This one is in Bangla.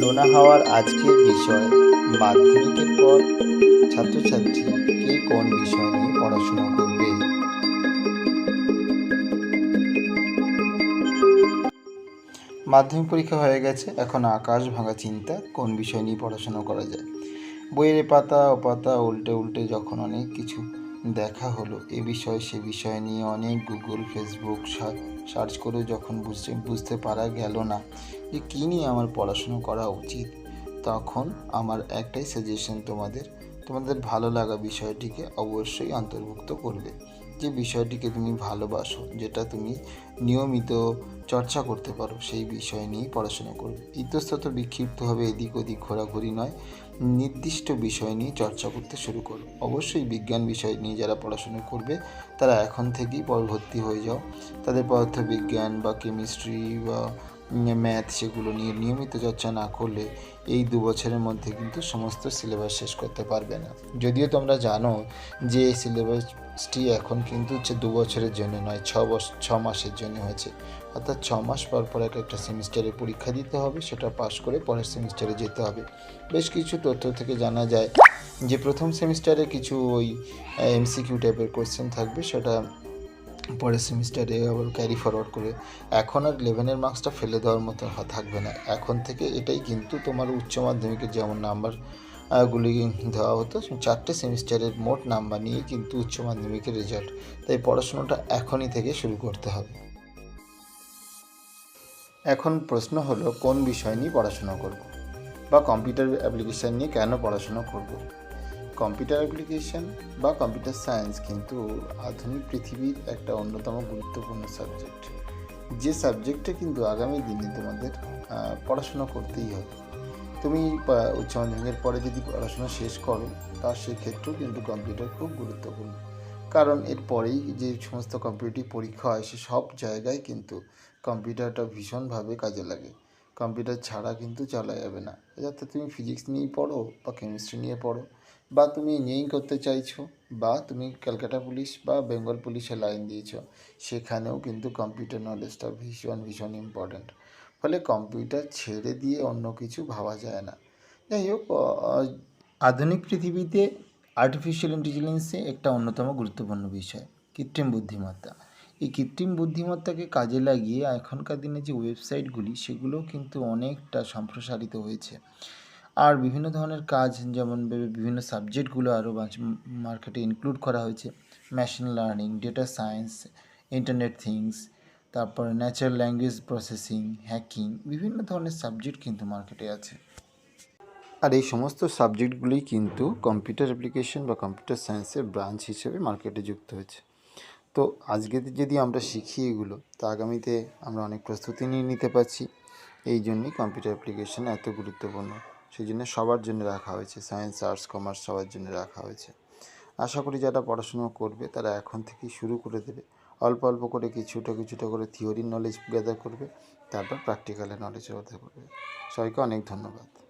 লোনা হাওয়ার আজকের বিষয়, মাধ্যমিকের পর ছাত্রছাত্রী কে কোন বিষয় নিয়ে পড়াশোনা করবে? মাধ্যমিক পরীক্ষা হয়ে গেছে, এখন আকাশ ভাঙা চিন্তা, কোন বিষয় নিয়ে পড়াশোনা করা যায়? বইয়ের পাতা ও পাতা উল্টে উল্টে যখন অনেক কিছু দেখা হলো। এ বিষয়ে, সে বিষয় নিয়ে অনেক গুগল ফেসবুক সার্চ করেও যখন বুঝতে বুঝতে পারা গেল না যে কী নিয়ে আমার পড়াশুনো করা উচিত, তখন আমার একটাই সাজেশন তোমাদের তোমাদের ভালো লাগা বিষয়টিকে অবশ্যই অন্তর্ভুক্ত করবে। যে বিষয়টিকে তুমি ভালোবাসো, যেটা তুমি নিয়মিত চর্চা করতে পারো, সেই বিষয় নিয়েই পড়াশোনা করবে। ইতস্তত বিক্ষিপ্তভাবে এদিক ওদিক ঘোরাঘুরি নয়। নির্দিষ্ট বিষয় নিয়ে চর্চা করতে শুরু করো। অবশ্যই বিজ্ঞান বিষয় নিয়ে যারা পড়াশোনা করবে, তারা এখন থেকেই ভর্তি হয়ে যাও। তাদের পদার্থবিজ্ঞান বা কেমিস্ট্রি বা ম্যাথ সেগুলো নিয়ে নিয়মিত চর্চা না করলে এই দু বছরের মধ্যে কিন্তু সমস্ত সিলেবাস শেষ করতে পারবে না। যদিও তোমরা জানো যে এই সিলেবাসটি এখন কিন্তু হচ্ছে দু বছরের জন্য নয়, ছ বছর ছ মাসের জন্য হয়েছে। অর্থাৎ ছ মাস পর পর এক একটা সেমিস্টারে পরীক্ষা দিতে হবে, সেটা পাশ করে পরের সেমিস্টারে যেতে হবে। বেশ কিছু তথ্য থেকে জানা যায় যে প্রথম সেমিস্টারে কিছু ওই এমসিকিউ টাইপের কোয়েশ্চেন থাকবে, সেটা পরের সেমিস্টারে আবার ক্যারি ফরওয়ার্ড করে। এখন আর ইলেভেনের মার্কসটা ফেলে দেওয়ার মতো থাকবে না। এখন থেকে এটাই কিন্তু তোমার উচ্চ মাধ্যমিকের যেমন নাম্বার গুলি দেওয়া হতো, চারটে সেমিস্টারের মোট নাম্বার নিয়ে কিন্তু উচ্চ মাধ্যমিকের রেজাল্ট তাই পড়াশোনাটা এখনই থেকে শুরু করতে হবে। এখন প্রশ্ন হলো, কোন বিষয় নিয়ে পড়াশোনা করব? বা কম্পিউটার অ্যাপ্লিকেশান নিয়ে কেন পড়াশোনা করব? কম্পিউটার অ্যাপ্লিকেশন বা কম্পিউটার সায়েন্স কিন্তু আধুনিক পৃথিবীর একটা অন্যতম গুরুত্বপূর্ণ সাবজেক্ট। যে সাবজেক্টে কিন্তু আগামী দিনে তোমাদের পড়াশোনা করতেই হবে। তুমি উচ্চ মাধ্যমিকের পরে যদি পড়াশোনা শেষ করো তার সেক্ষেত্রেও কিন্তু কম্পিউটার খুব গুরুত্বপূর্ণ। কারণ এর পরেই যে সমস্ত কম্পিটিটিভ পরীক্ষা হয়, সে সব জায়গায় কিন্তু কম্পিউটারটা ভীষণভাবে কাজে লাগে। কম্পিউটার ছাড়া কিন্তু চলা যাবে না। যাতে তুমি ফিজিক্স নিয়ে পড়ো বা কেমিস্ট্রি নিয়ে পড়ো বা তুমি ইঞ্জিনিয়ারিং করতে চাইছো বা তুমি ক্যালকাটা পুলিশ বা বেঙ্গল পুলিশে লাইন দিয়েছ, সেখানেও কিন্তু কম্পিউটার নলেজটা ভীষণ ভীষণ ইম্পর্ট্যান্ট ফলে কম্পিউটার ছেড়ে দিয়ে অন্য কিছু ভাবা যায় না। যাই হোক আধুনিক পৃথিবীতে আর্টিফিশিয়াল ইন্টেলিজেন্সে একটা অন্যতম গুরুত্বপূর্ণ বিষয়, কৃত্রিম বুদ্ধিমত্তা। এই কৃত্রিম বুদ্ধিমত্তাকে কাজে লাগিয়ে এখনকার দিনে যে ওয়েবসাইটগুলি, সেগুলোও কিন্তু অনেকটা সম্প্রসারিত হয়েছে। আর বিভিন্ন ধরনের কাজ, যেমন বিভিন্ন সাবজেক্টগুলো আরও মার্কেটে ইনক্লুড করা হয়েছে। Machine learning data science internet things তারপরে ন্যাচারাল ল্যাঙ্গুয়েজ প্রসেসিং হ্যাকিং বিভিন্ন ধরনের সাবজেক্ট কিন্তু মার্কেটে আছে। আর এই সমস্ত সাবজেক্টগুলি কিন্তু কম্পিউটার অ্যাপ্লিকেশন বা কম্পিউটার সায়েন্সের ব্রাঞ্চ হিসেবে মার্কেটে যুক্ত হয়েছে। তো আজকে যদি আমরা শিখি এগুলো, তা আগামীতে আমরা অনেক প্রস্তুতি নিয়ে নিতে পারছি। এই জন্যই কম্পিউটার অ্যাপ্লিকেশন এত গুরুত্বপূর্ণ। সেই জন্য সবার জন্য রাখা হয়েছে। সায়েন্স আর্টস কমার্স সবার জন্য রাখা হয়েছে। আশা করি যারা পড়াশোনা করবে, তারা এখন থেকেই শুরু করে দেবে। অল্প অল্প করে কিছুটা কিছুটা করে থিওরির নলেজ গ্যাদার করবে, তারপর প্র্যাকটিক্যালের নলেজ গ্যাদার করবে। সবাইকে অনেক ধন্যবাদ।